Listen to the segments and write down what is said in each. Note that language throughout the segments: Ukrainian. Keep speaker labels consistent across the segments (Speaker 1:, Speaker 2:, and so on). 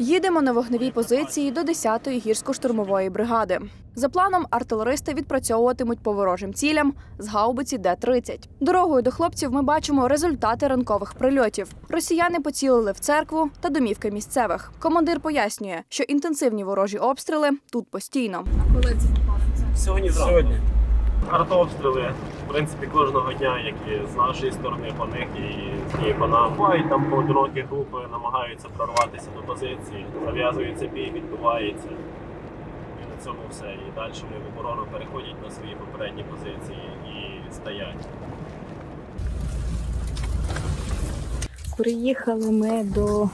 Speaker 1: Їдемо на вогневій позиції до 10-ї гірсько-штурмової бригади. За планом, артилеристи відпрацьовуватимуть по ворожим цілям з гаубиці Д-30. Дорогою до хлопців ми бачимо результати ранкових прильотів. Росіяни поцілили в церкву та домівки місцевих. Командир пояснює, що інтенсивні ворожі обстріли тут постійно.
Speaker 2: Сьогодні зранку. Сьогодні. Артобстріли, в принципі, кожного дня, як і з нашої сторони по них, і цієї по нам. Бувають там поодинокі групи, намагаються прорватися до позиції, зав'язується бій, відбувається. І на цьому все. І далі вони в оборону переходять на свої попередні позиції і стоять.
Speaker 1: Приїхали ми до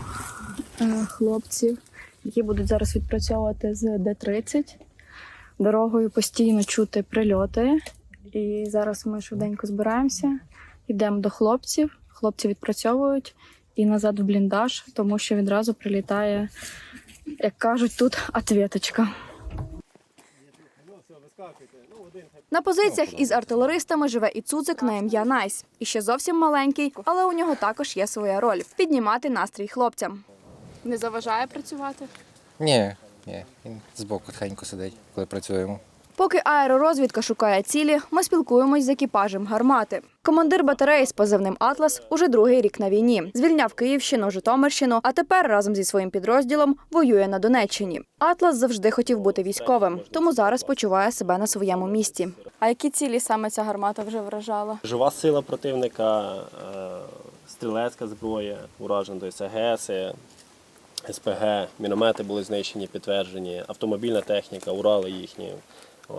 Speaker 1: е, хлопців, які будуть зараз відпрацьовувати з Д-30. Дорогою постійно чути прильоти. І зараз ми швиденько збираємося, йдемо до хлопців. Хлопці відпрацьовують і назад в бліндаж, тому що відразу прилітає, як кажуть, тут ответочка. На позиціях із артилеристами живе і цуцик на ім'я Найс. І ще зовсім маленький, але у нього також є своя роль піднімати настрій хлопцям. Не заважає працювати.
Speaker 3: Ні, ні, він збоку тихенько сидить, коли працюємо.
Speaker 1: Поки аеророзвідка шукає цілі, ми спілкуємось з екіпажем гармати. Командир батареї з позивним Атлас уже другий рік на війні. Звільняв Київщину, Житомирщину, а тепер разом зі своїм підрозділом воює на Донеччині. Атлас завжди хотів бути військовим, тому зараз почуває себе на своєму місці. А які цілі саме ця гармата вже вражала?
Speaker 2: Жива сила противника, е, стрілецька зброя, уражена, тобто АГСи, СПГ, міномети були знищені, підтверджені, автомобільна техніка, Урали їхні,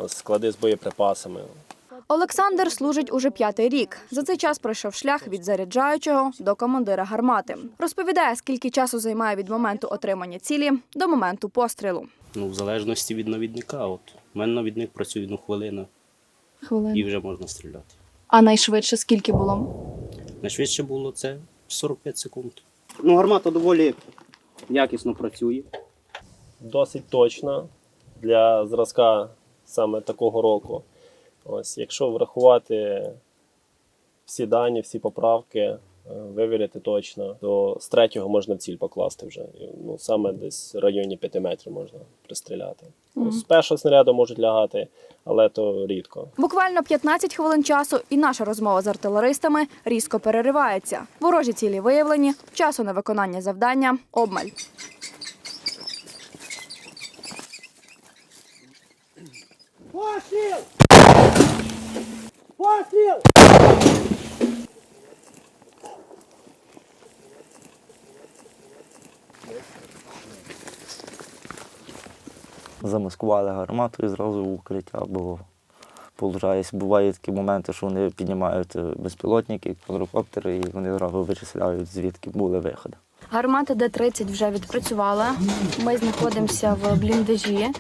Speaker 2: склади з боєприпасами.
Speaker 1: Олександр служить уже п'ятий рік. За цей час пройшов шлях від заряджаючого до командира гармати. Розповідає, скільки часу займає від моменту отримання цілі до моменту пострілу.
Speaker 4: Ну, в залежності від навідника. От у мене навідник працює одну хвилину і вже можна стріляти.
Speaker 1: А найшвидше скільки було?
Speaker 4: Найшвидше було це 45 секунд. Ну, гармата доволі якісно працює.
Speaker 2: Досить точно для зразка саме такого року. Ось, якщо врахувати всі дані, всі поправки, вивіряти точно, то з третього можна в ціль покласти вже. Ну, саме десь в районі 5 метрів можна пристріляти. Ну, З першого снаряду можуть лягати, але то рідко.
Speaker 1: Буквально 15 хвилин часу, і наша розмова з артилеристами різко переривається. Ворожі цілі виявлені, часу на виконання завдання обмаль.
Speaker 5: Замаскували гармату і зразу в укриття, бо виходить, бувають такі моменти, що вони піднімають е, безпілотники, квадрокоптери, і вони одразу вичисляють, звідки були виходи.
Speaker 1: Гармата Д-30 вже відпрацювала. Ми знаходимося в бліндажі.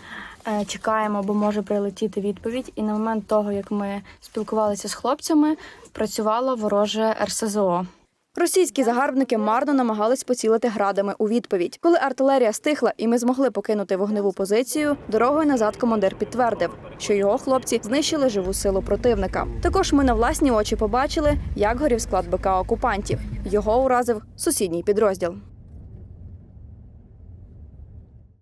Speaker 1: е, Чекаємо, бо може прилетіти відповідь. І на момент того, як ми спілкувалися з хлопцями, працювало вороже РСЗО. Російські загарбники марно намагались поцілити градами у відповідь. Коли артилерія стихла і ми змогли покинути вогневу позицію, дорогою назад командир підтвердив, що його хлопці знищили живу силу противника. Також ми на власні очі побачили, як горів склад БК окупантів. Його уразив сусідній підрозділ.